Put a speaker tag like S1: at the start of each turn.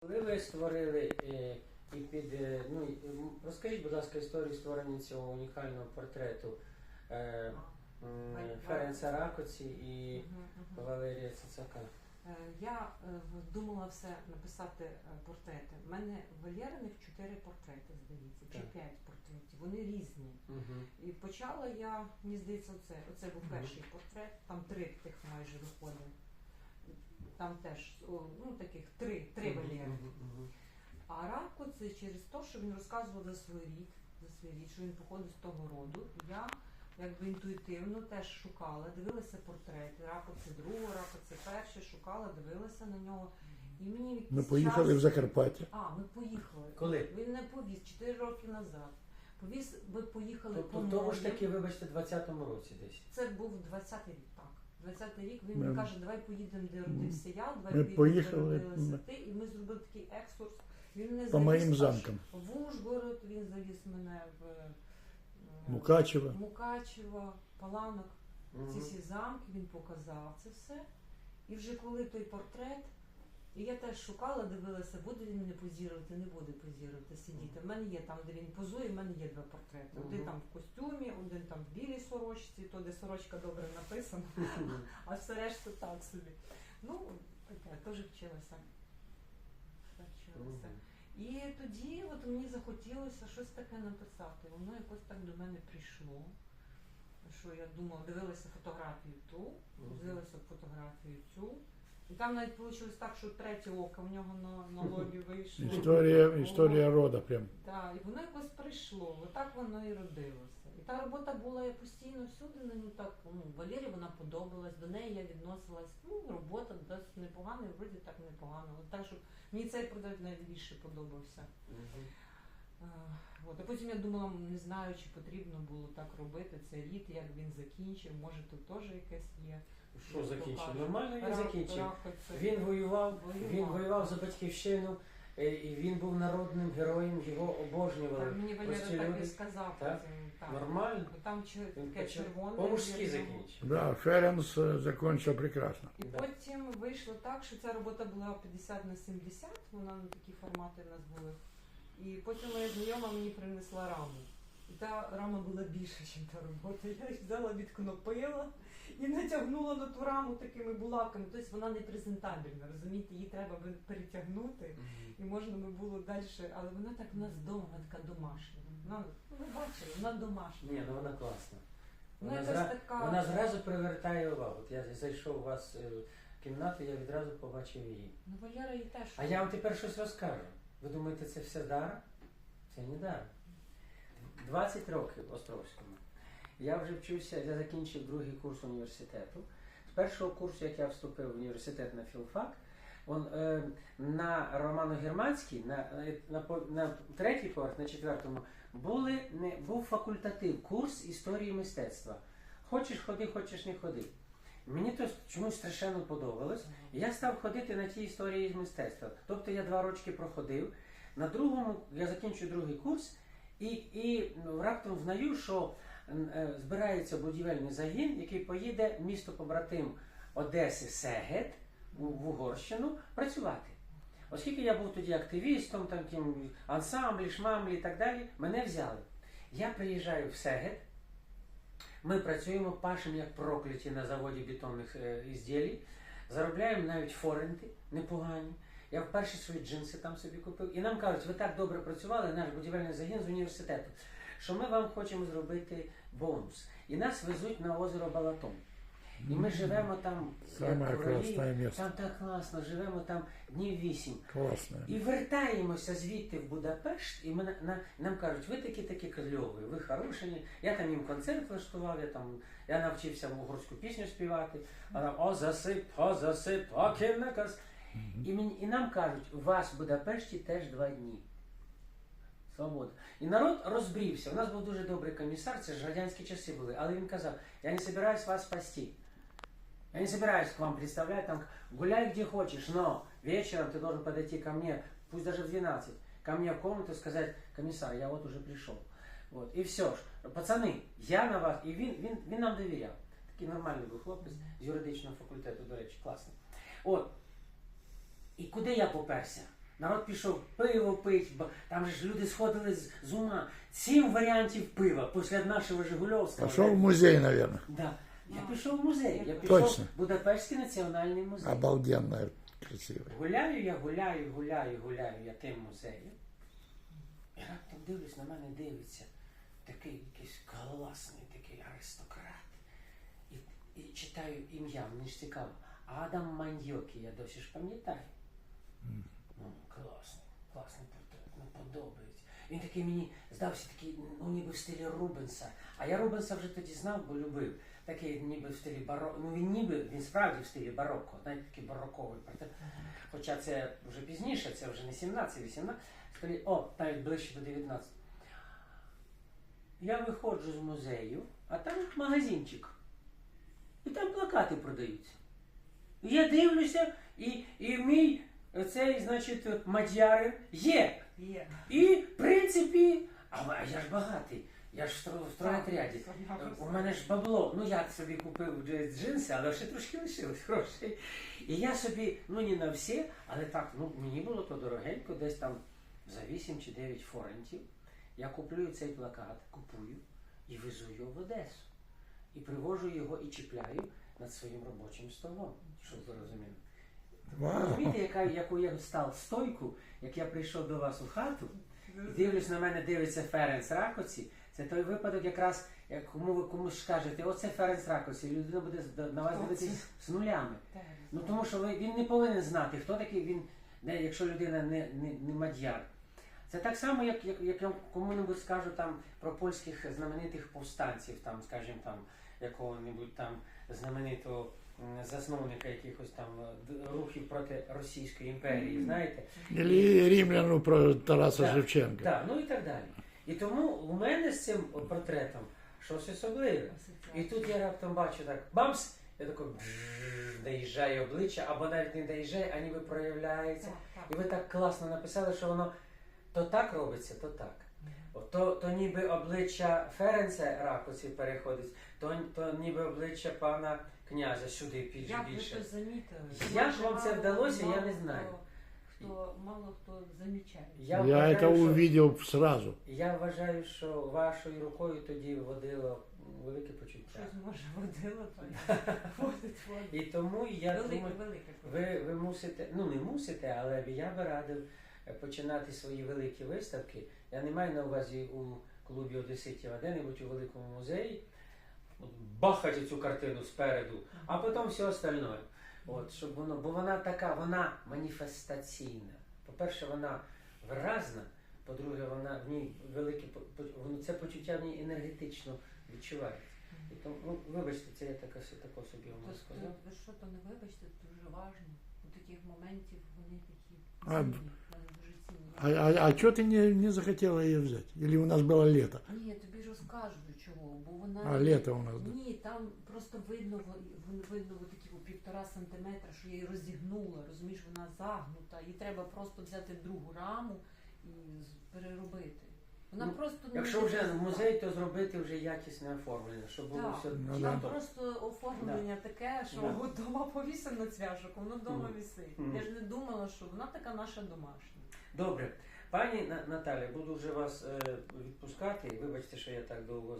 S1: Коли ви створили е, і під е, ну розкажіть, будь ласка, історію створення цього унікального портрету е, Ференца Ракоці і. Валерія Цицака.
S2: Е, Я думала все написати портрети. У мене Валєриних чотири портрети, здається, чи п'ять портретів. Вони різні.
S1: Угу.
S2: І почала я, мені здається, оце. Оце був перший портрет, там три тих майже виходить. Там теж ну, таких три, три Валєри. А Рако це через те, що він розказував за свій рід, за свій рід, що він походить з того роду. Я якби інтуїтивно теж шукала, дивилася портрети. Рако це другого, рако це перше, шукала, дивилася на нього. І мені
S3: Ми поїхали
S2: час...
S3: в Закарпаття.
S2: А, ми поїхали.
S1: Коли?
S2: Він не повіз 4 роки назад. Повіз, ми поїхали
S1: Тобто
S2: по
S1: тому ж таки, вибачте, 20-му році десь.
S2: Це був 20-й рік, так. 20-й рік він
S3: Ми-
S2: мені каже, давай поїдемо, де родився я, давай
S3: Ми
S2: поїдемо,
S3: поїхали,
S2: де родилася
S3: ми-
S2: ти. І ми зробили такий екскурс. Він не
S3: По
S2: завіз
S3: моїм
S2: аж
S3: замкам.
S2: В Ужгород він завіз мене в е,
S3: Мукачево.
S2: Мукачево, Паланок. Ці всі замки він показав це все. І вже коли той портрет, і я теж шукала, дивилася, буде він мене позірувати, не буде позірувати, сидіти. У мене є там, де він позує, в мене є два портрети. Один там в костюмі, один там в білій сорочці, то де сорочка добре написана, а все решта так собі. Ну, таке, теж вчилася. Вчилася. І тоді от мені захотілося щось таке написати. Воно якось так до мене прийшло. Що я думала, дивилася фотографію ту, дивилася фотографію цю. І там навіть вийшло так, що третє око в нього на, на лобі вийшло.
S3: Історія, історія рода прям.
S2: Так, і воно якось прийшло, отак воно і родилося. І та робота була я постійно всюди, ну так, ну, Валері вона подобалась, до неї я відносилась, ну, робота досить непогана, і вроді так непогано. От так, що мені цей продавець найбільше подобався. От. А потім я думала, не знаю, чи потрібно було так робити, це рід, як він закінчив, може тут теж якесь є.
S1: Що закінчив? Нормально він закінчив. Він воював, він воював за батьківщину, е, і він був народним героєм, його обожнювали.
S2: Так, мені Валера
S1: прості
S2: так і
S1: люди.
S2: сказав
S1: Так?
S2: Так.
S1: Нормально.
S2: Бо Там чи-
S1: Він
S2: таке
S1: почав
S2: червоне.
S1: по-мужськи
S2: вірно.
S1: закінчив.
S3: Да, Ференс е, закончив прекрасно.
S2: І
S1: Да.
S2: потім вийшло так, що ця робота була 50 на 70, вона на такі формати в нас були. І потім моя знайома мені принесла раму. І та рама була більша, ніж та робота. Я її взяла, відкнопила і натягнула на ту раму такими булавками. Тобто вона не презентабельна, розумієте, її треба би перетягнути. І можна би було далі, але вона так в нас вдома, вона така домашня. Вона, ви бачили, вона домашня.
S1: Ні, ну вона класна.
S2: Ну,
S1: Вона,
S2: якась
S1: зра...
S2: така-
S1: вона зразу привертає увагу. От я зайшов у вас е, в кімнату, я відразу побачив її.
S2: Ну, Валера її теж.
S1: А я вам тепер щось розкажу. Ви думаєте, це все дар? Це не дар. 20 років Островському. Я вже вчуся, я закінчив другий курс університету. З першого курсу, як я вступив в університет на філфак, он, е, на Романо-Германський, на, е, на, на третій поверх, на четвертому, були, не, був факультатив, курс історії мистецтва. Хочеш ходи, хочеш не ходи. Мені то чомусь страшенно подобалось. Я став ходити на ті історії з мистецтва. Тобто я два рочки проходив. На другому я закінчу другий курс і, і ну, раптом знаю, що е, збирається будівельний загін, який поїде місто побратим Одеси Сегет в, Угорщину працювати. Оскільки я був тоді активістом, там ким ансамблі, шмамлі і так далі, мене взяли. Я приїжджаю в Сегет. Ми працюємо, пашемо як прокляті на заводі бетонних е, ізділій, заробляємо навіть форенти непогані. Я вперше свої джинси там собі купив. І нам кажуть, ви так добре працювали, наш будівельний загін з університету, що ми вам хочемо зробити бонус. І нас везуть на озеро Балатон. І ми живемо там як королі. Там так класно, живемо там днів вісім. І вертаємося звідти в Будапешт, і ми, на, на- нам кажуть, ви такі такі кльові, ви хороші. Я там їм концерт влаштував, я там я навчився угорську пісню співати. А там о засип, о засип, о кіннекас. І, мені, і нам кажуть, у вас в Будапешті теж два дні. Свобода. І народ розбрівся. У нас був дуже добрий комісар, це ж радянські часи були, але він казав, я не собираюсь вас спасти. Я не собираюсь к вам представлять, там, гуляй где хочешь, но вечером ты должен подойти ко мне, пусть даже в 12, ко мне в комнату и сказать, комиссар, я вот уже пришел. Вот. І все ж, пацани, я на вас, і він, він, він нам довіряв. Такий нормальний був хлопець з юридичного факультету, до речі, класний. От. І куди я поперся? Народ пішов пиво пить, бо там же ж люди сходили з, з ума. Сім варіантів пива після нашого Жигульовського.
S3: Пошел в музей, наверное.
S1: Да. Я пішов в музей, я пішов
S3: Точно.
S1: в Будапештський національний музей.
S3: Обалденно красивый.
S1: Гуляю, я гуляю, гуляю, гуляю я тим музеєм. І раптом дивлюсь, на мене дивиться такий якийсь класний такий аристократ. І, і читаю ім'я, мені ж цікаво. Адам Маньйокі, я досі ж пам'ятаю. Ну, класний, класний портрет, ну подобається. Він такий мені здався такий, ну ніби в стилі Рубенса. А я Рубенса вже тоді знав, бо любив. Такий ніби в стилі бароко. Ну він ніби, він справді в стилі бароко, знаєте, такий бароковий портрет. Хоча це вже пізніше, це вже не 17, 18, скоріше, о, навіть ближче до 19. Я виходжу з музею, а там магазинчик. І там плакати продаються. Я дивлюся, і, і мій цей, значить, мадярин є.
S2: Є.
S1: І, в принципі, а я ж багатий, я ж в стро- стройотряді. У мене ж бабло, ну я собі купив джинси, але ще трошки лишилось грошей. І я собі, ну не на всі, але так, ну мені було то дорогенько, десь там за 8 чи 9 форентів. Я куплю цей плакат, купую і везу його в Одесу. І привожу його і чіпляю над своїм робочим столом, щоб ви розуміли.
S3: Вау.
S1: Розумієте, яка, яку я став стойку, як я прийшов до вас у хату, і дивлюсь на мене, дивиться Ференц Ракоці. Це той випадок, якраз як кому ви комусь скажете, оце Ференц Ракоці, і людина буде на вас дивитися з нулями. Ну тому що ви- він не повинен знати, хто такий він, не, якщо людина не, не, не мадяр. Це так само, як, як, як я кому-небудь скажу там про польських знаменитих повстанців, там, скажімо, там якого-небудь там знаменитого засновника якихось там е, рухів проти Російської імперії, знаєте?
S3: Или римляну про Тараса
S1: Так,
S3: Шевченка.
S1: Так, ну і так далі. І тому у мене з цим портретом щось особливе. І тут я раптом бачу так, бамс, я тако бжж, доїжджає обличчя, або навіть не доїжджає, а ніби проявляється. І ви так класно написали, що воно то так робиться, то так. От То, то ніби обличчя Ференца Ракоці переходить, то, то ніби обличчя пана князя сюди підже
S2: Як ви це замітили?
S1: Як вам це
S2: мало-
S1: вдалося, я не знаю.
S2: Хто, мало хто замічає.
S1: Я,
S3: Я
S1: вважаю,
S3: это
S1: що,
S3: сразу.
S1: я вважаю, що вашою рукою тоді водило велике почуття.
S2: Щось може водило, то водить водить.
S1: І тому я
S2: Велике,
S1: думаю,
S2: велике.
S1: ви, ви мусите, ну не мусите, але я би радив починати свої великі виставки. Я не маю на увазі у клубі Одеситів, а де-небудь у великому музеї. Бахати цю картину спереду, а потім все остальне. От, щоб воно, бо вона така, вона маніфестаційна. По-перше, вона виразна, по-друге, вона в ній велике це почуття в ній енергетично відчувається. І тому, ну, вибачте, це я така, тако собі вам сказав.
S2: ви що то не вибачте, це дуже важливо. У таких моментів вони такі
S3: А. А, а, что ты не, не захотела ее взять? Или у нас было лето?
S2: Ні, тобі розкажу чого, бо вона
S3: А, лето у нас, да.
S2: ні, там просто видно во- вон- видно от такі півтора сантиметра, що я її розігнула, розумієш, вона загнута, їй треба просто взяти другу раму і з- переробити. Вона
S1: Ну,
S2: просто не
S1: Якщо вже в музей, то зробити вже якісне оформлення, щоб було
S2: Так.
S1: все
S3: Ну,
S2: Там
S3: да.
S2: просто оформлення таке, що
S1: Да.
S2: от дома повісив на цвяшок, воно вдома
S1: Мгм.
S2: висить.
S1: Мгм.
S2: Я ж не думала, що вона така наша домашня.
S1: Добре. Пані На- Наталя, буду вже вас е, відпускати. Вибачте, що я так довго